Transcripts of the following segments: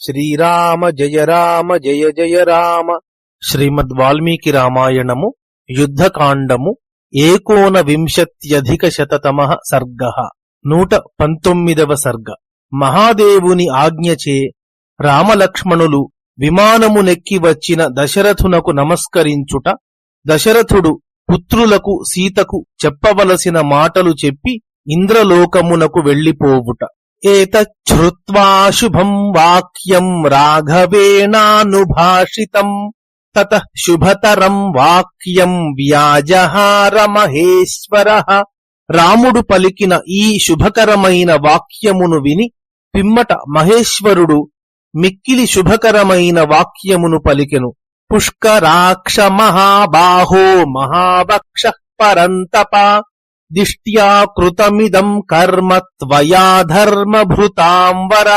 శ్రీరామ జయ రామ జయ జయ రామ. శ్రీమద్ వాల్మీకి రామాయణము యుద్ధకాండము ఏకోన వింశత్యధిక శతతమ సర్గ. నూట పంతొమ్మిదవ సర్గ. మహాదేవుని ఆజ్ఞచే రామలక్ష్మణులు విమానము నెక్కి వచ్చిన దశరథునకు నమస్కరించుట దశరథుడు పుత్రులకు సీతకు చెప్పవలసిన మాటలు చెప్పి ఇంద్రలోకమునకు వెళ్ళిపోవుట ఏతచ్ఛ్రుత్వా శుభం వాక్యం రాఘవేణానుభాషితం తతః శుభతరం వాక్యం వ్యాజహార మహేశ్వర రాముడు పలికిన ఈ శుభకరమైన వాక్యమును విని పిమ్మట మహేశ్వరుడు మిక్కిలి శుభకరమైన వాక్యమును పలికెను. పుష్కరాక్ష మహాబాహో మహావక్ష పరంతప దిష్ట్యా కృతమిదం కర్మ త్వయా ధర్మభృతాంబర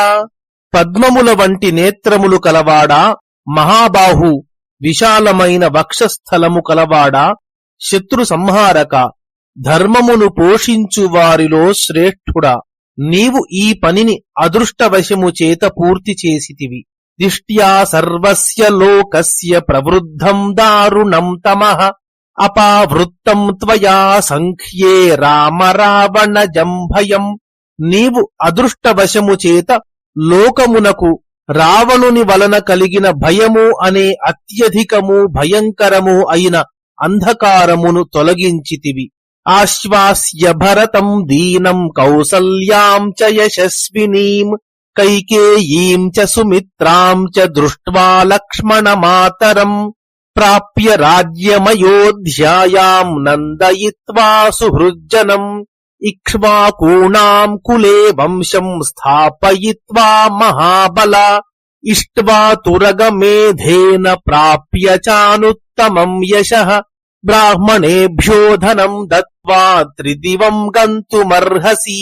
పద్మముల వంటి నేత్రములు కలవాడా? మహాబాహు విశాలమైన వక్షస్థలము కలవాడా? శత్రు సంహారక ధర్మమును పోషించు వారిలో శ్రేష్ఠుడా. నీవు ఈ పనిని అదృష్టవశము చేత పూర్తి చేసితివి. దిష్ట్యా సర్వస్య లోకస్య ప్రవృద్ధం దారుణం తమః. అపావృత్తం త్వయా సంఖ్యే రామ రావణ జంభయం. నీవు అదృష్టవశము చేత లోకమునకు రావణుని వలన కలిగిన భయము అనే అత్యధికము భయంకరము అయిన అంధకారమును తొలగించితివి. ఆశ్వాస్య భరతం దీనం కౌసల్యాం చ యశస్వినీం కైకేయీం చ సుమిత్రాం చ దృష్ట్వా లక్ష్మణమాతరం. ప్రాప్య రాజ్యమయోధ్యాయాం నందయిత్వా సుహృజ్జనం ఇక్ష్వాకూణాం కులే వంశం స్థాపయిత్వా మహాబల ఇష్ట్వా తురగమేధేన ప్రాప్య చానుత్తమం యశః బ్రాహ్మణేభ్యో ధనం దత్వా త్రిదివం గంతుమర్హసి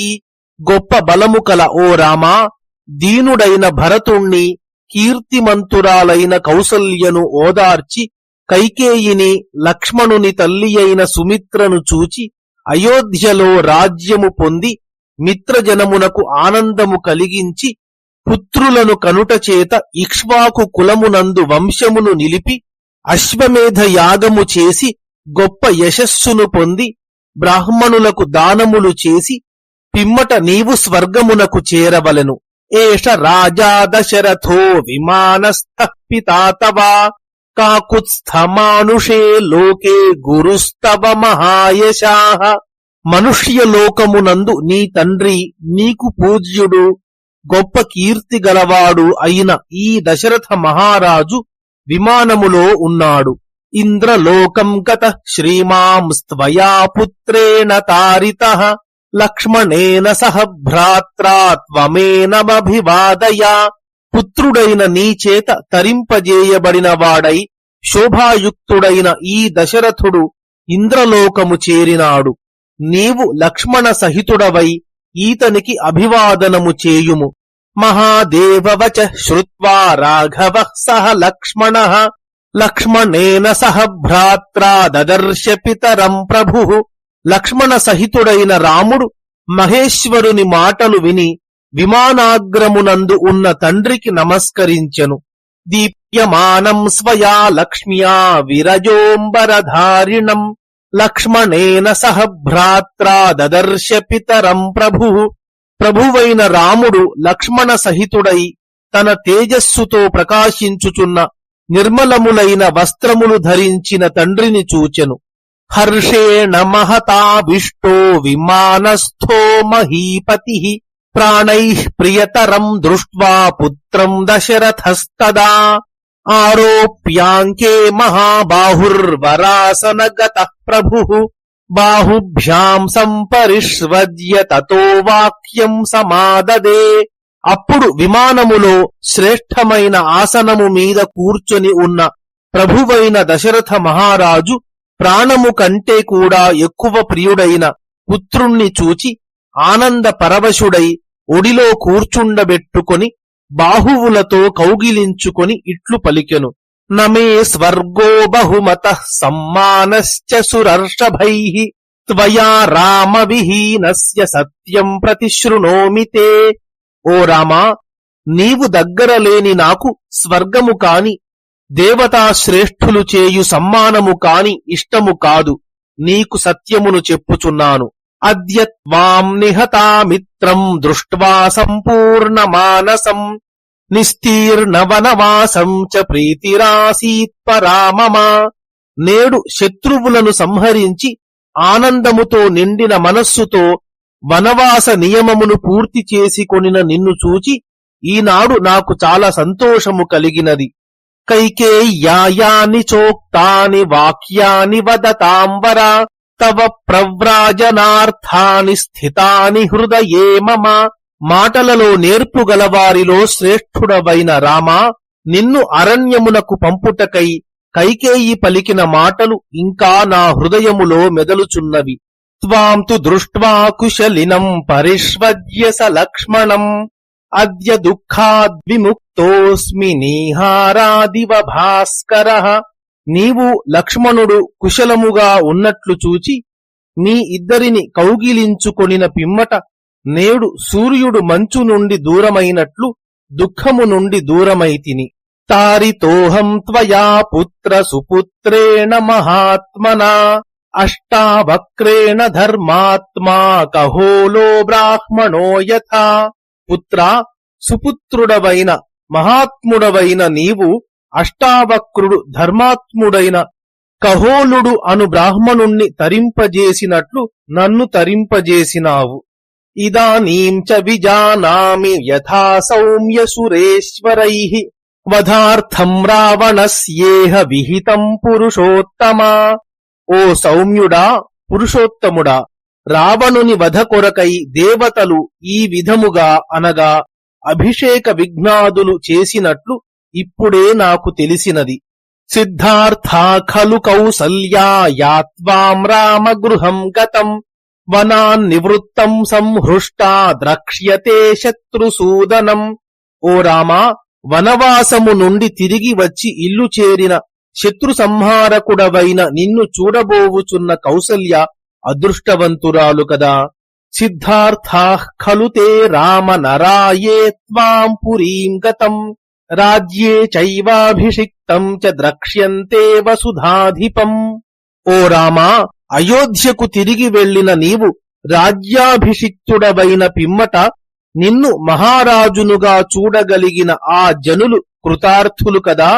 గొప్ప బలము కల ఓ రామా దీనుడైన భరతుణ్ణి కీర్తిమంతురాలైన కౌసల్యను ఓదార్చి కైకేయిని లక్ష్మణుని తల్లి అయిన సుమిత్రను చూచి అయోధ్యలో రాజ్యము పొంది మిత్రజనమునకు ఆనందము కలిగించి పుత్రులను కనుట చేత ఇక్ష్వాకు కులమునందు వంశమును నిలిపి అశ్వమేధ యాగము చేసి గొప్ప యశస్సును పొంది బ్రాహ్మణులకు దానములు చేసి పిమ్మట నీవు స్వర్గమునకు చేరవలెను. ఏష రాజా దశరథో విమానస్థ పితాతవా కాకుత్స్థమానుషే లోకే గురుస్తవ మహాయశాహ మనుష్య లోకమునందు నీ తండ్రి నీకు పూజ్యుడు గొప్ప కీర్తి గలవాడు అయిన ఈ దశరథ మహారాజు విమానములో ఉన్నాడు. ఇంద్రలోకం గత శ్రీమాం స్వయా పుత్రేణ తారిత. లక్ష్మణేన సహ భ్రాత్రా త్వమేనమభివాదయ. పుత్రుడైన నీ చేత తరింపజేయబడిన వాడై శోభాయుక్తుడైన ఈ దశరథుడు ఇంద్రలోకము చేరినాడు. నీవు లక్ష్మణ సహితుడవై ఈతనికి అభివాదనము చేయుము. మహాదేవవచ శ్రువా రాఘవ సహ లక్ష్మణ లక్ష్మణేన సహ భ్రాత్రా దదర్శ పితరం ప్రభు. లక్ష్మణ సహితుడైన రాముడు మహేశ్వరుని మాటలు విని విమానాగ్రమునందు ఉన్న తండ్రికి నమస్కరించెను. దీప్యమానం స్వయా లక్ష్మ్యా విరజోంబరధారిణం. లక్ష్మణేన సహ భ్రాత్రా దదర్శ పితరం ప్రభు. ప్రభువైన రాముడు లక్ష్మణ సహితుడై తన తేజస్సుతో ప్రకాశించుచున్న నిర్మలములైన వస్త్రములు ధరించిన తండ్రిని చూచెను. హర్షేణ మహతాభిష్టో విమానస్థో మహీపతి. ప్రాణైః ప్రియతరం దృష్ట్వా పుత్రం దశరథస్తదా. ఆరోప్యాంకే మహాబాహుర్వరాసనగత ప్రభు. బాహుభ్యాం సంపరిష్వద్య తతో వాక్యం సమాదదే. అప్పుడు విమానములో శ్రేష్టమైన ఆసనము మీద కూర్చొని ఉన్న ప్రభువైన దశరథ మహారాజు ప్రాణము కంటే కూడా ఎక్కువ ప్రియుడైన పుత్రుణ్ణి చూచి ఆనంద పరవశుడై ఒడిలో కూర్చుండబెట్టుకొని బాహువులతో కౌగిలించుకొని ఇట్లు పలికెను. నమే స్వర్గో బహుమత సమ్మానశ్చ సురర్షభై త్వయా రామ విహీనస్య సత్యం ప్రతిశృణోమితే ఓ రామా నీవు దగ్గర లేని నాకు స్వర్గము కాని దేవతాశ్రేష్ఠులు చేయు సమ్మానము కాని ఇష్టము కాదు నీకు సత్యమును చెప్పుచున్నాను. అద్య త్వాం నిహతామిత్రం దృష్ట్వా సంపూర్ణ మానసం నిస్తీర్ణవనవాసం చ ప్రీతిరాసీత్ పరామమా. నేడు శత్రువులను సంహరించి ఆనందముతో నిండిన మనస్సుతో వనవాస నియమమును పూర్తి చేసి కొనిన నిన్ను చూచి ఈనాడు నాకు చాలా సంతోషము కలిగినది. కైకేయ్యాయాని చోక్తాని వాక్యాని వదతాంబరా తవ ప్రవ్రాజనార్థాని స్థితాని హృదయే మమ. మాటలలో నేర్పుగలవారిలో శ్రేష్ఠుడవైన రామా. నిన్ను అరణ్యమునకు పంపుటకై కైకేయి పలికిన మాటలు ఇంకా నా హృదయములో మెదలుచున్నవి. త్వాం తు దృష్ట్వా కుశలినం పరిష్వజ్య స లక్ష్మణం అద్య దుఃఖాద్విముక్తోస్మి నీహారాదివ భాస్కర. నీవు లక్ష్మణుడు కుశలముగా ఉన్నట్లు చూచి మీ ఇద్దరిని కౌగిలించుకొనిన పిమ్మట నేడు సూర్యుడు మంచు నుండి దూరమైనట్లు దుఃఖము నుండి దూరమైతిని తారితోహం త్వయా పుత్ర సుపుత్రేణ మహాత్మనా అష్టావక్రేణ ధర్మాత్మా కహోలో బ్రాహ్మణో యథా. పుత్ర సుపుత్రుడవైన మహాత్ముడవైన నీవు అష్టావక్రుడు ధర్మాత్ముడైన కహోలుడు అను బ్రాహ్మణుణ్ణి తరింపజేసినట్లు నన్ను తరింపజేసినావు. ఇదానీం చ విజానామి యథా సౌమ్య సురేశ్వరై వధార్థం రావణస్యేహ విహితం పురుషోత్తమా. ఓ సౌమ్యుడా పురుషోత్తముడా రావణుని వధ కొరకై దేవతలు ఈ విధముగా అనగా అభిషేక విఘ్నాదులు చేసినట్లు ఇప్పుడే నాకు తెలిసినది. సిద్ధార్థా ఖలు కౌసల్యా యాత్వాం రామగృహం గతం. వనాన్నివృత్తం సంహృష్టా ద్రక్ష్యతే శత్రుసూదనం. ఓ రామా వనవాసము నుండి తిరిగి వచ్చి ఇల్లు చేరిన శత్రు సంహారకుడవైన నిన్ను చూడబోవుచున్న కౌసల్య అదృష్టవంతురాలు కదా. సిద్ధార్థా ఖలు తే రామ నరాయే త్వాం పురీం గతం. రాజ్యే చైవాభిషిక్తం చ ద్రక్ష్యంతే వసుధాధిపం ఓ రామా అయోధ్యకు తిరిగి వెళ్ళిన నీవు రాజ్యాభిషిక్తుడవైన పిమ్మట నిన్ను మహారాజునుగా చూడగలిగిన ఆ జనులు కృతార్థులు కదా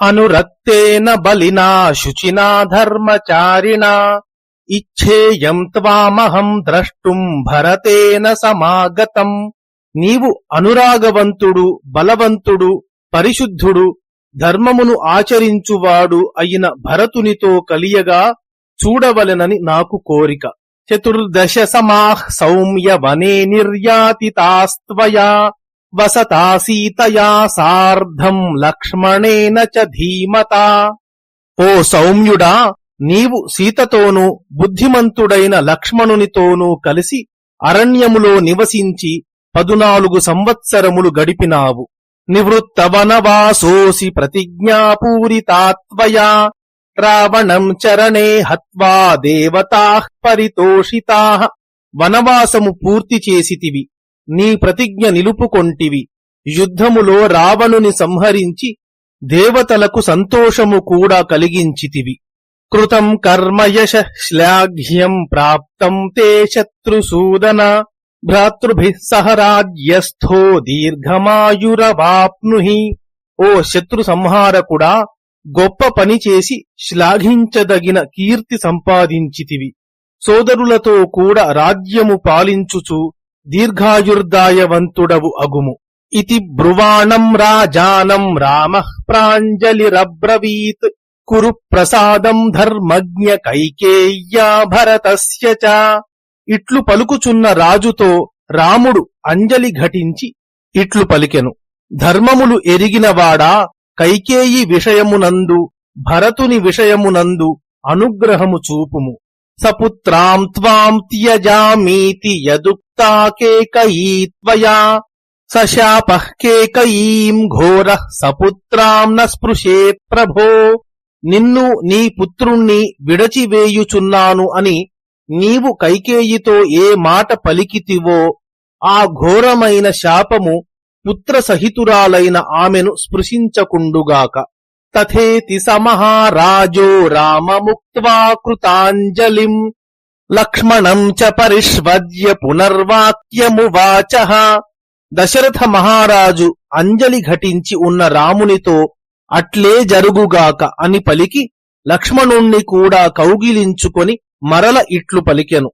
అనురక్తేన బలినా శుచినా ధర్మచారిణా ఇచ్ఛేయం త్వామహం ద్రష్టుం భరతేన సమాగతం నీవు అనురాగవంతుడు బలవంతుడు పరిశుద్ధుడు ధర్మమును ఆచరించువాడు అయిన భరతునితో కలియగా చూడవలెనని నాకు కోరిక. చతుర్దశ సమాహ్ సౌమ్య వనే నిర్యాతితాస్త్వయా వసతా సీతయా సార్ధం లక్ష్మణేన చ ధీమతా. ఓ సౌమ్యుడా నీవు సీతతోనూ బుద్ధిమంతుడైన లక్ష్మణునితోనూ కలిసి అరణ్యములో నివసించి పదునాలుగు సంవత్సరములు గడిపినావు. నివృత్త వనవాసోసి ప్రతిజ్ఞాపూరితాత్వయా. రావణం చరణే హత్వా దేవతా పరితోషితా. వనవాసము పూర్తి చేసితివి. నీ ప్రతిజ్ఞ నిలుపుకొంటివి. యుద్ధములో రావణుని సంహరించి దేవతలకు సంతోషము కూడా కలిగించితివి. కృతం కర్మయశ శ్లాఘ్యం ప్రాప్తం తే శత్రుసూదన. భ్రాతృభి సహ రాజ్యస్థో దీర్ఘమాయురవాప్నుహి ఓ శత్రు సంహారకుడా గొప్ప పని చేసి శ్లాఘించదగిన కీర్తి సంపాదించితివి। సోదరులతో కూడా రాజ్యము పాలించుచు దీర్ఘాయుర్దాయవంతుడవు అగుము। ఇతి బ్రువాణం రాజానం రామ ప్రాంజలిరబ్రవీత్। కురు ప్రసాదం ధర్మజ్ఞ కైకేయ్యా భరతస్య చ। ఇట్లు పలుకుచున్న రాజుతో రాముడు అంజలి ఘటించి ఇట్లు పలికెను. ధర్మములు ఎరిగినవాడా కైకేయి విషయమునందు భరతుని విషయమునందు అనుగ్రహము చూపుము. సపుత్రాం త్వాం త్యజామీతి యదుక్తాకేకయీత్వయా కేకయీ సశాపః కేకయీం ఘోర సపుత్రాం న స్పృశేత్ ప్రభో నిన్ను నీ పుత్రుణ్ణి విడచివేయుచున్నాను అని నీవు కైకేయితో ఏ మాట పలికితివో ఆ ఘోరమైన శాపము పుత్రసహితురాలైన ఆమెను స్పృశించకుండుగాక. తథేతి సమహారాజో రామముక్త్వా కృతాంజలిం. లక్ష్మణం చ పరిష్వద్య పునర్వాక్యమువాచ దశరథ మహారాజు అంజలి ఘటించి ఉన్న రామునితో అట్లే జరుగుగాక అని పలికి లక్ష్మణుణ్ణి కూడా కౌగిలించుకొని మరల ఇట్లు పలికెను.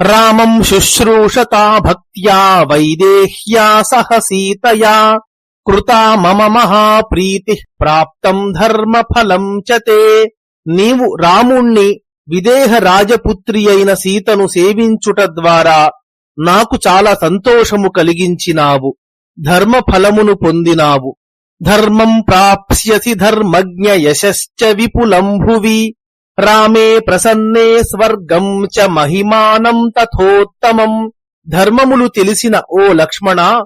రామం శుశ్రూషతా భక్త్యా వైదేహ్యా సహ సీతయా. కృతా మమ మహాప్రీతి ప్రాప్తం ధర్మఫలం చతే నీవు రాముణ్ణి విదేహ రాజపుత్రి అయిన సీతను సేవించుట ద్వారా నాకు చాలా సంతోషము కలిగించినావు. ధర్మఫలమును పొందినావు. ధర్మం ప్రాప్స్యసి ధర్మజ్ఞ యశ్చ విపులం భువి రామే ప్రసన్నే స్వర్గం చ మహిమానం తథోత్తమం. ధర్మములు తెలిసిన ఓ లక్ష్మణ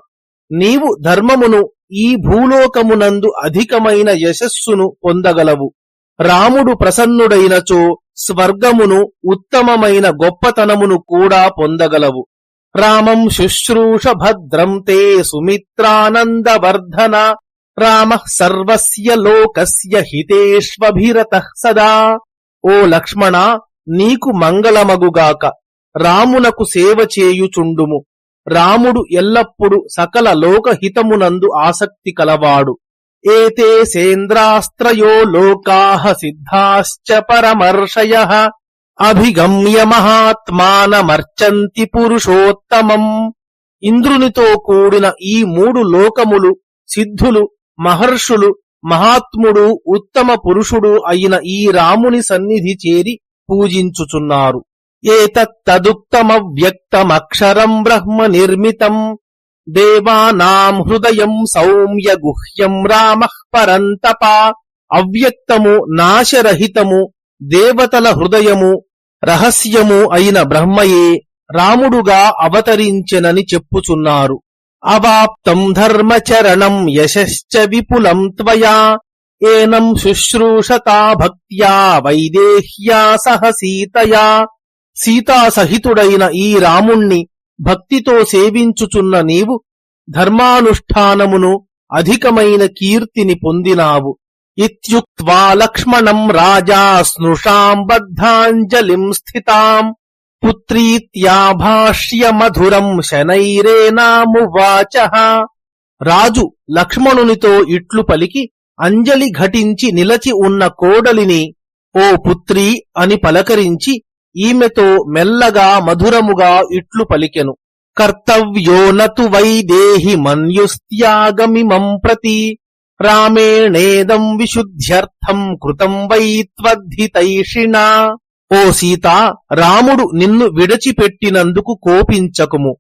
నీవు ధర్మమును ఈ భూలోకమునందు అధికమైన యశస్సును పొందగలవు. రాముడు ప్రసన్నుడైనచో స్వర్గమును ఉత్తమమైన గొప్పతనమును కూడా పొందగలవు. రామం శుశ్రూష భద్రం తే సుమిత్రానందవర్ధన. రామ సర్వస్య లోకస్య హితేష్వభిరత సదా. ఓ లక్ష్మణ నీకు మంగళమగుగాక. రామునకు సేవ చేయుచుండుము. రాముడు ఎల్లప్పుడు సకల లోకహితమునందు ఆసక్తి కలవాడు. ఏతే సేంద్రాస్త్రయో లోకాహ సిద్ధాశ్చ పరమర్షయ. అభిగమ్య మహాత్మానమర్చంతి పురుషోత్తమం. ఇంద్రునితో కూడిన ఈ మూడు లోకములు సిద్ధులు మహర్షులు మహాత్ముడు ఉత్తమ పురుషుడు అయిన ఈ రాముని సన్నిధి చేరి పూజించుచున్నారు. ఏతత్తదుక్తమవ్యక్తమక్షరం బ్రహ్మ నిర్మితం. దేవానాం హృదయం సౌమ్య గుహ్యం రామ పరంతప. అవ్యక్తము నాశరహితము దేవతల హృదయము రహస్యము అయిన బ్రహ్మయే రాముడుగా అవతరించెనని చెప్పుచున్నారు. అవాప్తం ధర్మచరణం యశశ్చ విపులం త్వయా ఏనం శుశ్రూషతా భక్త్యా వైదేహ్యా సహ సీతయా. సీతాసహితుడైన ఈ రాముణ్ణి భక్తితో సేవించుచున్న నీవు ధర్మానుష్ఠానమును అధికమైన కీర్తిని పొందినావు. ఇత్యుక్వా లక్ష్మణం రాజా స్నుషాం బద్ధాంజలిం స్థితాం. పుత్రీత్యాభాష్య మధురం శనైరేనామువాచ. రాజు లక్ష్మణునితో ఇట్లు పలికి అంజలి ఘటించి నిలచి ఉన్న కోడలిని ఓ పుత్రి అని పలకరించి ఈమెతో మెల్లగా మధురముగా ఇట్లు పలికెను. కర్తవ్యోనతు వైదేహి మన్యుస్త్యాగమిమం ప్రతి. రామేణేదం విశుద్ధ్యర్థం కృతం వై త్వద్ధితైషిణా. ఓ సీత రాముడు నిన్ను విడచిపెట్టినందుకు కోపించకుము.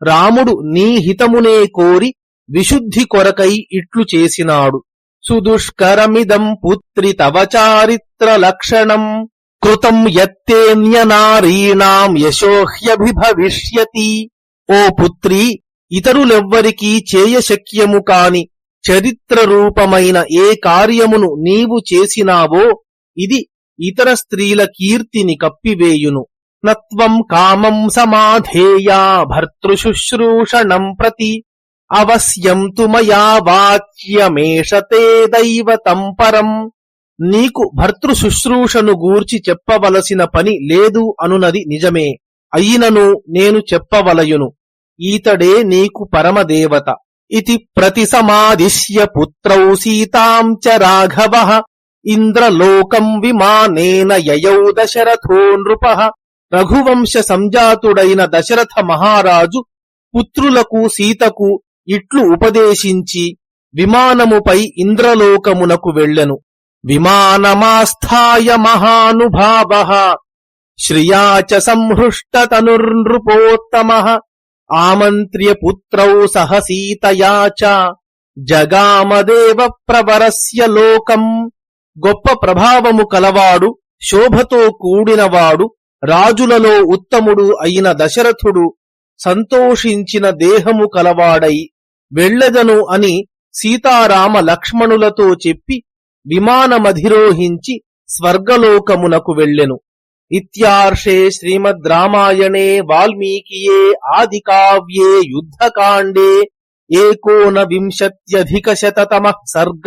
రాముడు నీ హితమునే కోరి విశుద్ధి కొరకై ఇట్లు చేసినాడు. సుదుష్కరమిదం పుత్రి తవ చారిత్ర లక్షణం. కృతం యత్తేన్యనారీణాం యశోహ్యభిభవిష్యతి. ఓ పుత్రి ఇతరులెవ్వరికీ చేయశక్యము కాని చరిత్ర రూపమైన ఏ కార్యమును నీవు చేసినావో ఇది ఇతర స్త్రీల కీర్తిని కప్పివేయును. నత్వం కామం సమాధేయా భర్తృశుశ్రూషణం ప్రతి. అవశ్యం తుమయా వాచ్యమేషతే దైవతం పరం. నీకు భర్తృశుశ్రూషను గూర్చి చెప్పవలసిన పని లేదు అనునది నిజమే. అయినను నేను చెప్పవలయును. ఈతడే నీకు పరమదేవత. ఇతి ప్రతిసమాదిశ్య పుత్రౌ సీతాం చ రాఘవ. ఇంద్రలోకం విమానేన యయౌ దశరథో నృప. రఘువంశ సంజాతుడైన దశరథ మహారాజు పుత్రులకు సీతకు ఇట్లు ఉపదేశించి విమానముపై ఇంద్రలోకమునకు వెళ్ళెను. విమానమాస్థాయ మహానుభావ. శ్రియా చ సంహృష్టతనుర్నృపోత్తమ ఆమంత్ర్య పుత్రౌ సహ సీతయా చ. జగామదేవ ప్రవరస్య లోకం. గొప్ప ప్రభావము కలవాడు శోభతో కూడినవాడు రాజులలో ఉత్తముడు అయిన దశరథుడు సంతోషించిన దేహము కలవాడై వెళ్ళదను అని సీతారామ లక్ష్మణులతో చెప్పి విమానమధిరోహించి స్వర్గలోకమునకు వెళ్ళెను. ఇత్యార్షే శ్రీమద్ రామాయణే వాల్మీకియే ఆది కావ్యే యుద్ధకాండే ఏకోన వింశత్యధిక శతతమ సర్గ.